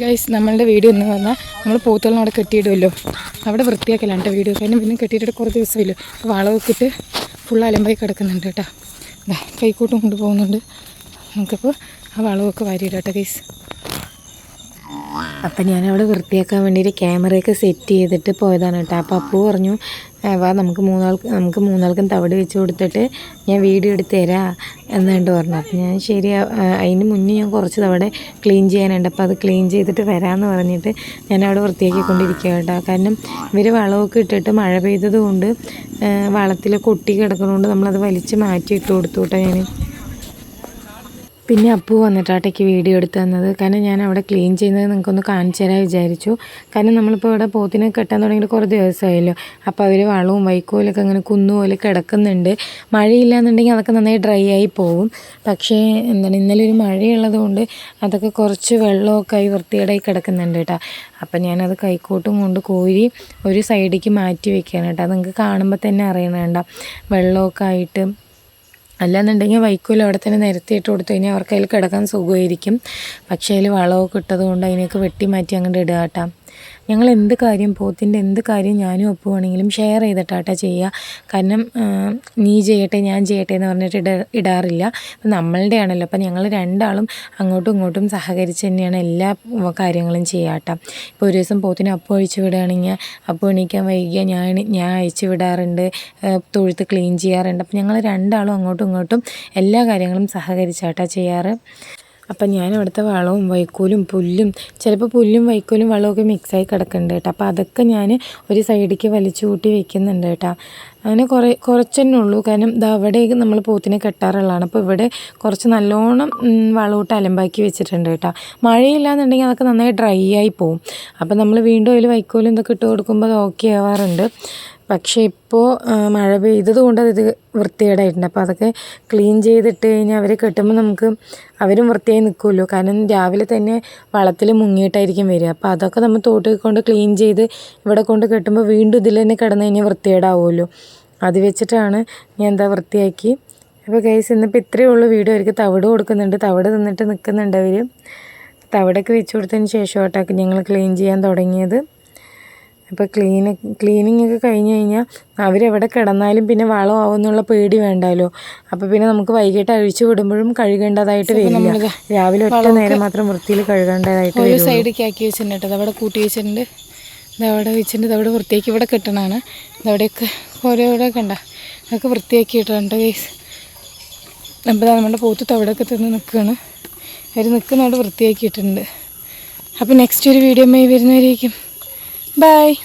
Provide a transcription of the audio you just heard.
Guys നമ്മളുടെ video എന്ന് പറഞ്ഞാൽ നമ്മൾ പോത്തുകളെ അവിടെ കെട്ടിയിടുമല്ലോ അവിടെ വൃത്തിയാക്കലാണ് കേട്ടോ വീഡിയോ കാരണം പിന്നെ കെട്ടിയിട്ട് കുറേ ദിവസമില്ല. അപ്പോൾ വളമൊക്കെ ഫുൾ അലമ്പായി കിടക്കുന്നുണ്ട് കേട്ടോ. കൈക്കൂട്ടും നമുക്കിപ്പോൾ പോകുന്നുണ്ട്. നമുക്കപ്പോൾ ആ വളമൊക്കെ വാരിയിടാം കേട്ടോ ഗൈസ് അപ്പം ഞാനവിടെ വൃത്തിയാക്കാൻ വേണ്ടിയിട്ട് ക്യാമറയൊക്കെ സെറ്റ് ചെയ്തിട്ട് പോയതാണ് കേട്ടോ. അപ്പോൾ അപ്പു പറഞ്ഞു "ആ, വാ നമുക്ക് മൂന്നാൾക്ക് നമുക്ക് മൂന്നാൾക്കും തവിട് വെച്ച് കൊടുത്തിട്ട് ഞാൻ വീഡിയോ എടുത്ത് തരാം എന്നുണ്ട് പറഞ്ഞു. അപ്പം ഞാൻ ശരി അതിന് മുന്നേ ഞാൻ കുറച്ച് തവിടെ ക്ലീൻ ചെയ്യാനുണ്ട്. അപ്പോൾ അത് ക്ലീൻ ചെയ്തിട്ട് വരാമെന്ന് പറഞ്ഞിട്ട് ഞാൻ അവിടെ വൃത്തിയാക്കിക്കൊണ്ടിരിക്കുക കേട്ടോ. കാരണം ഇവർ വളമൊക്കെ ഇട്ടിട്ട് മഴ പെയ്തത് കൊണ്ട് വളത്തിൽ കൊട്ടി കിടക്കുന്നതുകൊണ്ട് നമ്മളത് വലിച്ച് മാറ്റി ഇട്ട് കൊടുത്തു കേട്ടോ ഞാൻ പിന്നെ അപ്പു വന്നിട്ടാട്ടേക്ക് വീഡിയോ എടുത്തു തന്നത്. കാരണം ഞാൻ അവിടെ ക്ലീൻ ചെയ്യുന്നത് നിങ്ങൾക്കൊന്ന് കാണിച്ചു തരാൻ വിചാരിച്ചു. കാരണം നമ്മളിപ്പോൾ ഇവിടെ പോത്തിനെ കെട്ടാൻ തുടങ്ങിയിട്ട് കുറേ ദിവസമായല്ലോ. അപ്പോൾ അവർ വളവും വൈക്കോലൊക്കെ അങ്ങനെ കുന്നുപോലെ കിടക്കുന്നുണ്ട്. മഴയില്ല എന്നുണ്ടെങ്കിൽ അതൊക്കെ നന്നായി ഡ്രൈ ആയി പോകും പക്ഷേ എന്താണ് ഇന്നലെ ഒരു മഴയുള്ളത് കൊണ്ട് അതൊക്കെ കുറച്ച് വെള്ളമൊക്കെ ആയി വൃത്തികേടായി കിടക്കുന്നുണ്ട് കേട്ടോ. അപ്പം ഞാനത് കൈക്കോട്ടും കൊണ്ട് കോരി ഒരു സൈഡിലേക്ക് മാറ്റി വെക്കുകയാണ് കേട്ടോ. നിങ്ങൾക്ക് കാണുമ്പോൾ തന്നെ അറിയണേണ്ട വെള്ളമൊക്കെ ആയിട്ട് അല്ലാന്നുണ്ടെങ്കിൽ വൈക്കോൽ അവിടെ തന്നെ നിരത്തിയിട്ട് കൊടുത്തു. കഴിഞ്ഞാൽ അവർക്ക് അതിൽ കിടക്കാൻ സുഖമായിരിക്കും. പക്ഷേ അതിൽ വളമൊക്കെ ഇട്ടത് കൊണ്ട് അതിനെയൊക്കെ വെട്ടി മാറ്റി അങ്ങോട്ട് ഇടുക കേട്ടോ. ഞങ്ങൾ എന്ത് കാര്യം പോത്തിന്റെ എന്ത് കാര്യം ഞാനും ഒപ്പുവാണെങ്കിലും ഷെയർ ചെയ്തിട്ടാട്ടാ ചെയ്യുക കാരണം നീ ചെയ്യട്ടെ ഞാൻ ചെയ്യട്ടെ എന്ന് പറഞ്ഞിട്ട് ഇട ഇടാറില്ല. നമ്മളുടെ ആണല്ലോ അപ്പം ഞങ്ങൾ രണ്ടാളും അങ്ങോട്ടും ഇങ്ങോട്ടും സഹകരിച്ച് തന്നെയാണ് എല്ലാ കാര്യങ്ങളും ചെയ്യാട്ടോ. ഇപ്പോൾ ഒരു ദിവസം പോത്തിനെ അപ്പം ഒഴിച്ച് വിടുകയാണെങ്കിൽ അപ്പം എണീക്കാൻ വൈകിയ ഞാൻ ഞാൻ അയച്ചു വിടാറുണ്ട്. തൊഴുത്ത് ക്ലീൻ ചെയ്യാറുണ്ട്. അപ്പം ഞങ്ങൾ രണ്ടാളും അങ്ങോട്ടും ഇങ്ങോട്ടും എല്ലാ കാര്യങ്ങളും സഹകരിച്ചാട്ടാ ചെയ്യാറ്. അപ്പം ഞാൻ അവിടുത്തെ വളവും വൈക്കോലും പുല്ലും ചിലപ്പോൾ പുല്ലും വൈക്കോലും വളമൊക്കെ മിക്സായി കിടക്കുന്നുണ്ട് കേട്ടോ. അപ്പോൾ അതൊക്കെ ഞാൻ ഒരു സൈഡിലേക്ക് വലിച്ചു കൂട്ടി വെക്കുന്നുണ്ട് കേട്ടോ. അങ്ങനെ കുറേ കുറച്ച് തന്നെ ഉള്ളൂ. കാരണം ഇത് അവിടെ നമ്മൾ പോത്തിനെ കെട്ടാറുള്ളതാണ്. അപ്പോൾ ഇവിടെ കുറച്ച് നല്ലോണം വളവിട്ട് അലമ്പാക്കി വെച്ചിട്ടുണ്ട് കേട്ടോ. മഴയില്ലാന്നുണ്ടെങ്കിൽ അതൊക്കെ നന്നായി ഡ്രൈ ആയി പോവും. അപ്പോൾ നമ്മൾ വീണ്ടും അതിൽ വൈക്കോലും ഇതൊക്കെ ഇട്ട് കൊടുക്കുമ്പോൾ അത് ഓക്കെ ആവാറുണ്ട്. പക്ഷേ ഇപ്പോൾ മഴ പെയ്തത് കൊണ്ട് അത് വൃത്തികേടായിട്ടുണ്ട്. അപ്പോൾ അതൊക്കെ ക്ലീൻ ചെയ്തിട്ട് കഴിഞ്ഞാൽ അവരെ കെട്ടുമ്പോൾ നമുക്ക് അവരും വൃത്തിയായി നിൽക്കുമല്ലോ കാരണം രാവിലെ തന്നെ വളത്തിൽ മുങ്ങിയിട്ടായിരിക്കും വരിക. അപ്പോൾ അതൊക്കെ നമ്മൾ തോട്ടിൽ കൊണ്ട് ക്ലീൻ ചെയ്ത് ഇവിടെ കൊണ്ട് കെട്ടുമ്പോൾ വീണ്ടും ഇതിൽ തന്നെ കിടന്നു കഴിഞ്ഞാൽ വൃത്തികേടാവുമല്ലോ. അത് വെച്ചിട്ടാണ് ഞാൻ എന്താ വൃത്തിയാക്കി. അപ്പോൾ ഗൈസ് ഇന്നിപ്പോൾ ഇത്രയേ ഉള്ളൂ വീഡിയോ. അവർക്ക് തവിട് കൊടുക്കുന്നുണ്ട്. തവിട് തിന്നിട്ട് നിൽക്കുന്നുണ്ട് അവർ തവിടൊക്കെ വെച്ച് കൊടുത്തതിന് ശേഷമായിട്ടൊക്കെ ഞങ്ങൾ ക്ലീൻ ചെയ്യാൻ തുടങ്ങിയത്. അപ്പോൾ ക്ലീൻ ക്ലീനിങ് ഒക്കെ കഴിഞ്ഞ് കഴിഞ്ഞാൽ അവരെവിടെ കിടന്നാലും പിന്നെ വളമാവും എന്നുള്ള പേടി വേണ്ടല്ലോ അപ്പോൾ പിന്നെ നമുക്ക് വൈകിട്ട് അഴിച്ചു വിടുമ്പോഴും കഴുകേണ്ടതായിട്ട് വരില്ല. രാവിലെ ഒറ്റ നേരം മാത്രം വൃത്തിയിൽ കഴുകേണ്ടതായിട്ട് ഒരു സൈഡിലേക്ക് ആക്കി വെച്ചിട്ടുണ്ട് അവിടെ കൂട്ടി വെച്ചിട്ടുണ്ട്. ഇതവിടെ വെച്ചിട്ടുണ്ട്. ഇതവിടെ വൃത്തിയാക്കി ഇവിടെ കിട്ടണമാണ് ഇതവിടെയൊക്കെ ഓരോ ഇവിടെ കണ്ട. അതൊക്കെ വൃത്തിയാക്കി ഇട്ടുണ്ട് അപ്പോൾ ദാ നമ്മുടെ പോത്ത് തവിടൊക്കെ തിന്ന് നിൽക്കുകയാണ് അവർ നിൽക്കുന്നവിടെ വൃത്തിയാക്കിയിട്ടുണ്ട് അപ്പോൾ നെക്സ്റ്റ് ഒരു വീഡിയോ വരുന്നവരേക്കും. Bye.